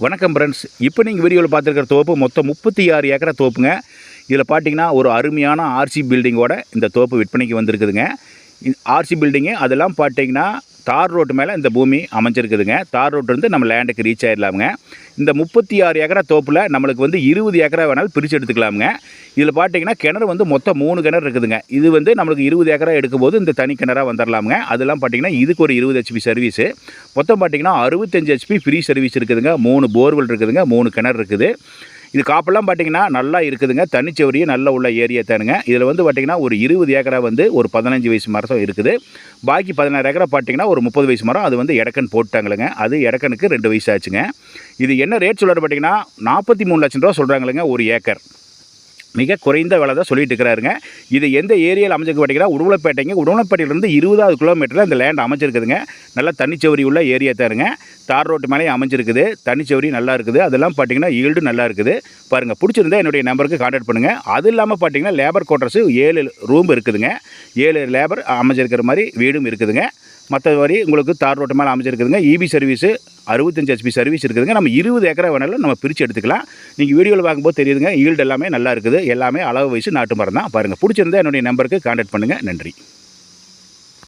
வணக்கம் ஃப்ரெண்ட்ஸ் இப்போ நீங்கள் வீடியோவில் பார்த்துருக்கிற தோப்பு மொத்தம் முப்பத்தி ஆறு ஏக்கரா தோப்புங்க. இதில் பார்த்தீங்கன்னா ஒரு அருமையான ஆர்சி பில்டிங்கோட இந்த தோப்பு விற்பனைக்கு வந்திருக்குதுங்க. ஆர்சி பில்டிங்கு அதெல்லாம் பார்த்தீங்கன்னா தார் ரோட்டு மேலே இந்த பூமி அமைஞ்சிருக்குதுங்க. தார் ரோட்டு நம்ம லேண்டுக்கு ரீச் ஆயிடலாமுங்க. இந்த முப்பத்தி ஆறு ஏக்கரா தோப்பில் நம்மளுக்கு வந்து இருபது ஏக்கரா வேணாலும் பிரித்து எடுத்துக்கலாமுங்க. இதில் பார்த்தீங்கன்னா கிணறு வந்து மொத்தம் மூணு கிணறு இருக்குதுங்க. இது வந்து நம்மளுக்கு இருபது ஏக்கரா எடுக்கும்போது இந்த தனி கிணறாக வந்துடலாமுங்க அதெல்லாம் பார்த்தீங்கன்னா இதுக்கு ஒரு இருபது ஹெச்பி சர்வீஸு மொத்தம் பார்த்தீங்கன்னா அறுபத்தஞ்சு ஹெச்பி ஃப்ரீ சர்வீஸ் இருக்குதுங்க. மூணு போர்வெல் இருக்குதுங்க. மூணு கிணறு இருக்குது. இது காப்பெல்லாம் பார்த்தீங்கன்னா நல்லா இருக்குதுங்க. தனிச்சவரியும் நல்ல உள்ள ஏரியா தானுங்க. இதில் வந்து பார்த்தீங்கன்னா ஒரு இருபது ஏக்கரா வந்து ஒரு பதினஞ்சு வயசு மரம் இருக்குது. பாக்கி பதினாறு ஏக்கரா பார்த்தீங்கன்னா ஒரு முப்பது வயசு மரம் அது வந்து எடக்கன் போட்டாங்களுங்க. அது எடக்கனுக்கு ரெண்டு வயசு ஆச்சுங்க. இது என்ன ரேட் சொல்கிறார் பார்த்தீங்கன்னா நாற்பத்தி மூணு லட்சம் ரூபா சொல்கிறாங்களுங்க ஒரு ஏக்கர். மிக குறைந்த விலை தான் சொல்லிட்டு இருக்கிறாருங்க. இது எந்த ஏரியாவில் அமைச்சிருக்கு பார்த்தீங்கன்னா உடுமலைப்பேட்டைங்க. உடுமலைப்பேட்டையிலேருந்து இருபதாவது கிலோமீட்டரில் இந்த லேண்ட் அமைச்சிருக்குதுங்க நல்லா தண்ணிச்சவரி உள்ள ஏரியா தாருங்க தார் ரோட்டு மேலேயே அமைஞ்சிருக்குது. தண்ணிச்சவரி நல்லா இருக்குது. அதெல்லாம் பார்த்தீங்கன்னா ஈல்டு நல்லா இருக்குது. பாருங்கள் பிடிச்சிருந்தா என்னுடைய நம்பருக்கு கான்டாக்ட் பண்ணுங்கள் அது இல்லாமல் பார்த்தீங்கன்னா லேபர் குவார்ட்டர்ஸ் ஏழு ரூம் இருக்குதுங்க. ஏழு லேபர் அமைஞ்சிருக்கிற மாதிரி வீடும் இருக்குதுங்க. மற்றபடி உங்களுக்கு தார் ரோட்டு மேலே அமைஞ்சிருக்குதுங்க. இபி சர்வீஸு அறுபத்தஞ்சு ஹெச்பி சர்வீஸ் இருக்குதுங்க. நம்ம இருபது ஏக்கரை வேணாலும் நம்ம பிரித்து எடுத்துக்கலாம். நீங்கள் வீடியோவில் பார்க்கும்போது தெரியுதுங்க. ஈல்டு எல்லாமே நல்லா இருக்குது. எல்லாமே அளவு வயசு நாட்டு மரம் தான். பாருங்கள் பிடிச்சிருந்தா என்னுடைய நம்பருக்கு கான்டாக்ட் பண்ணுங்கள் நன்றி.